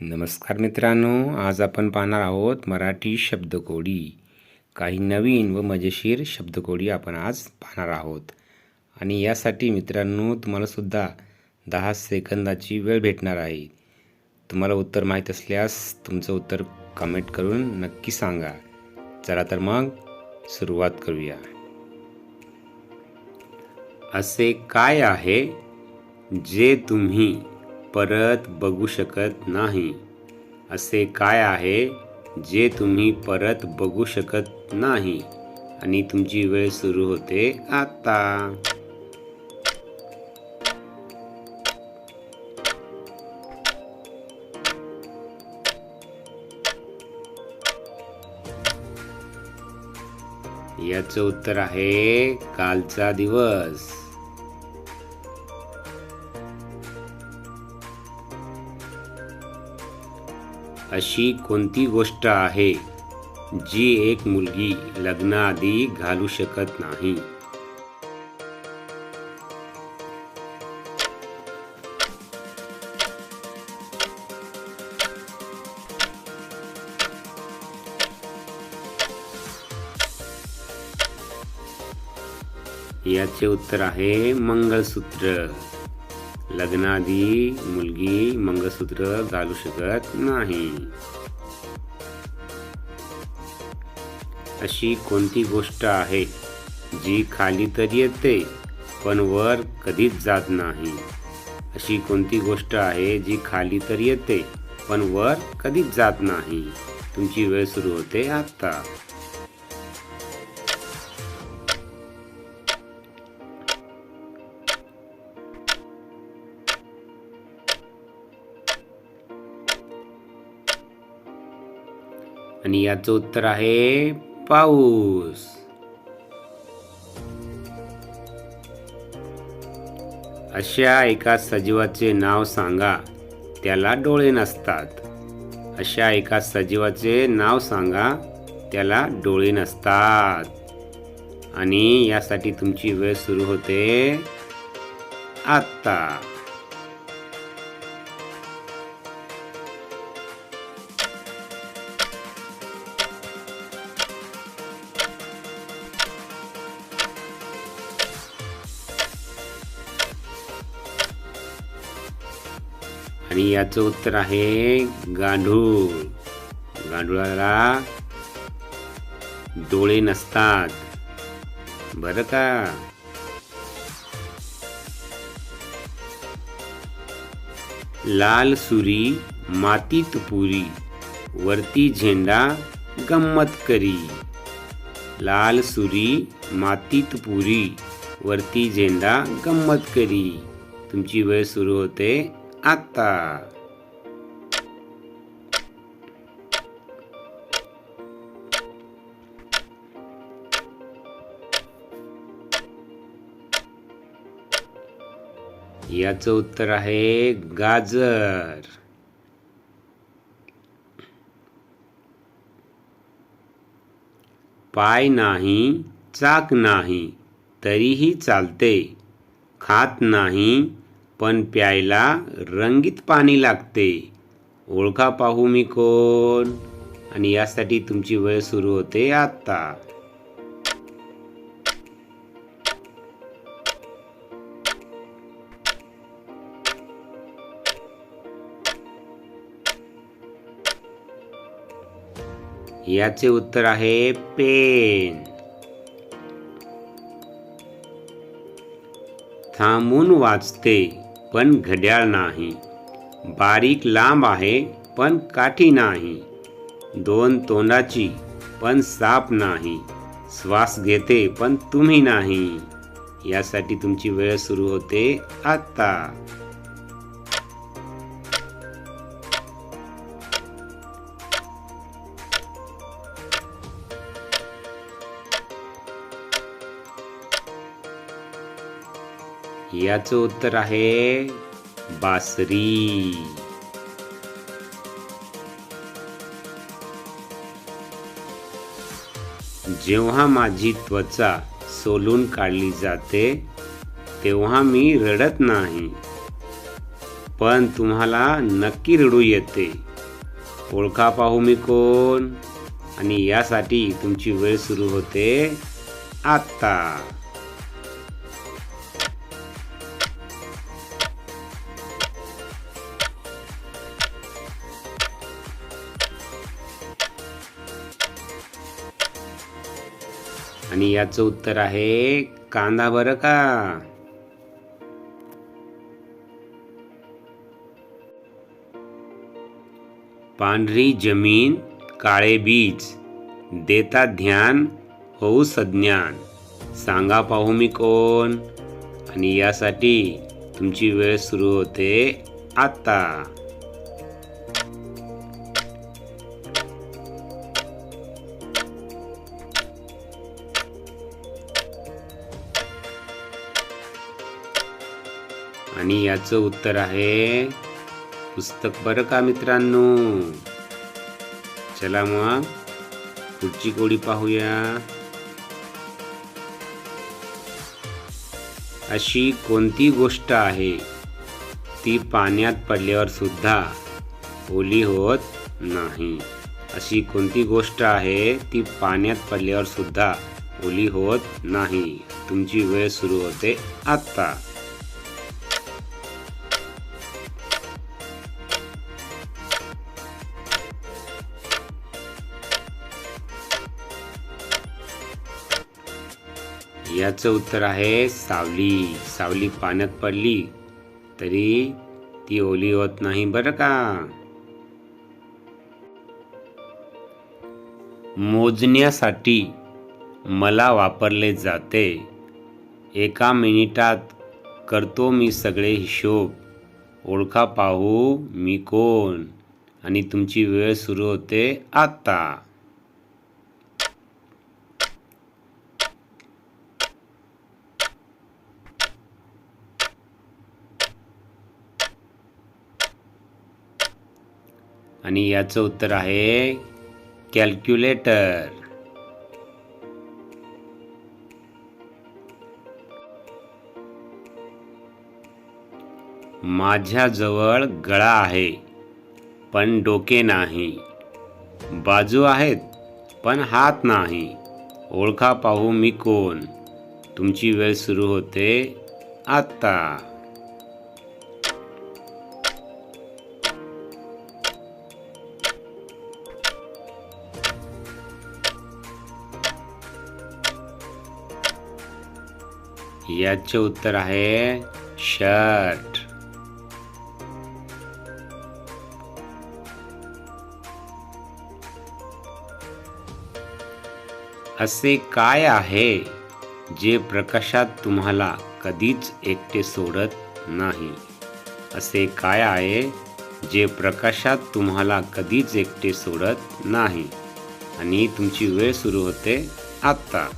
नमस्कार मित्रांनो आज आपण पाहणार आहोत मराठी शब्दकोडी. काही नवीन व मजेशीर शब्दकोडी आपण आज पाहणार आहोत. आणि यासाठी मित्रांनो तुम्हालासुद्धा दहा सेकंदाची वेळ भेटणार आहे. तुम्हाला उत्तर माहीत असल्यास तुमचं उत्तर कमेंट करून नक्की सांगा. चला तर मग सुरुवात करूया. असे काय आहे जे तुम्ही परत बघू शकत नाही. असे काय आहे जे तुम्ही परत बघू शकत नाही? आणि तुमची वेळ सुरू होते आता. याचं उत्तर आहे कालचा दिवस. अशी कोणती गोष्ट आहे जी एक मुलगी लग्नाआधी घालू शकत नाही? याचे उत्तर आहे मंगळसूत्र. लग्नाआधी मुलगी मंगळसूत्र घालू शकत नाही. अशी कोणती गोष्ट आहे जी खाली तर येते पण वर कधीच जात नाही? अशी कोणती गोष्ट आहे जी खाली तर येते पण वर कधीच जात नाही? तुमची वेळ सुरू होते आत्ता. आणि याचं उत्तर आहे पाऊस. अशा एका सजीवाचे नाव सांगा त्याला डोळे नसतात. अशा एका सजीवाचे नाव सांगा त्याला डोळे नसतात. आणि यासाठी तुमची वेळ सुरू होते आत्ता. आणि याचं उत्तर आहे गांडूळ गांडुळाला डोळे नसतात बरं का लाल सुरी मातीत पुरी वरती झेंडा गंमत करी लाल सुरी मातीत पुरी वरती झेंडा गंमत करी तुमची वेळ सुरू होते आता. याचं उत्तर आहे गाजर. पाय नाही चाक नाही तरीही चालते. खात नाही पण प्यायला रंगीत पाणी लागते. ओळखा पाहू मी कोण? आणि यासाठी तुमची वेळ सुरू होते आत्ता याचे उत्तर आहे पेन. थांबून वाचते. पण घड्याळ नाही. बारीक लांब आहे पण काठी नाही. दोन तोंडाची पण साप नाही. श्वास घेते पण तुम्ही नाही. यासाठी तुमची वेळ सुरू होते आत्ता याचं उत्तर आहे बासरी. जेव्हा माझी त्वचा सोलून काढली जाते तेव्हा मी रडत नाही. पण तुम्हाला नक्की रडू येते. ओळखा पाहू मी कोण? आणि यासाठी तुमची वेळ सुरू होते आत्ता. आणि याचं उत्तर आहे कांदा बरं का? पांढरी जमीन काळे बीज. देता ध्यान होऊ सज्ञान. सांगा पाहू मी कोण? आणि यासाठी तुमची वेळ सुरू होते आता. आणि याचं उत्तर आहे पुस्तक बरं का मित्रांनो? चला मग पुढची कोडी पाहूया. अशी कोणती गोष्ट आहे? ती पाण्यात पडल्यावर सुद्धा ओली होत नाही. अशी कोणती गोष्ट आहे? ती पाण्यात पडल्यावर सुद्धा ओली होत नाही. तुमची वेळ सुरू होते आत्ता याचं उत्तर आहे सावली. सावली पाण्यात पडली तरी ती ओली होत नाही बरं का? मोजण्यासाठी मला वापरले जाते. एका मिनिटात करतो मी सगळे हिशोब. ओळखा पाहू मी कोण आणि तुमची वेळ सुरू होते आता. आणि याचं उत्तर आहे कॅल्क्युलेटर. माझ्याजवळ गळा आहे पण डोके नाही. बाजू आहेत पण हात नाही. ओळखा पाहू मी कोण. तुमची वेळ सुरू होते आत्ता. याचे उत्तर आहे शर्ट. असे काय आहे जे प्रकाशात तुम्हाला कधीच एकटे सोडत नाही? असे काय आहे जे प्रकाशात तुम्हाला कधीच एकटे सोडत नाही? आणि तुमची वेळ सुरू होते आत्ता.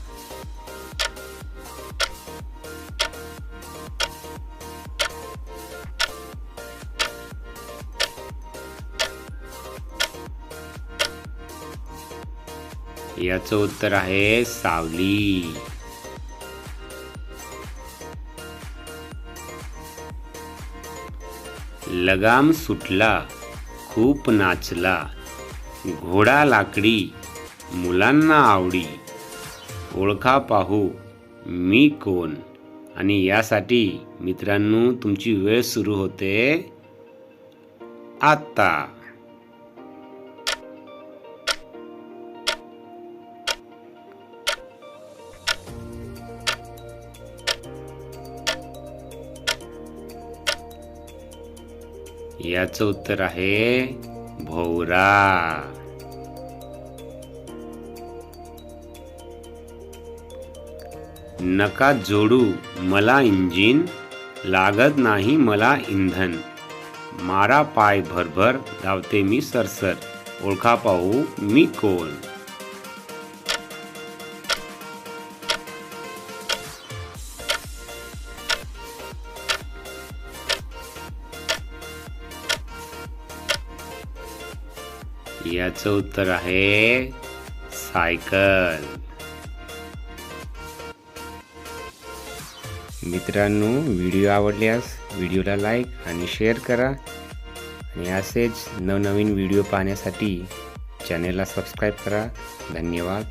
याचं उत्तर आहे सावली. लगाम सुटला खूप नाचला घोडा लाकडी मुलांना आवडी. ओळखा पाहू मी कोण? आणि यासाठी मित्रांनो तुमची वेळ सुरू होते आत्ता. याचं उत्तर आहे भोवरा. नका जोडू मला इंजिन लागत नाही मला इंधन. मारा पाय भरभर धावते मी सरसर. ओळखा पाहू मी कोण? याचं उत्तर आहे सायकल. मित्रांनो व्हिडिओ आवडल्यास व्हिडिओला लाईक आणि शेअर करा. आणि असेच नवनवीन व्हिडिओ पाहण्यासाठी चॅनेलला सबस्क्राईब करा. धन्यवाद.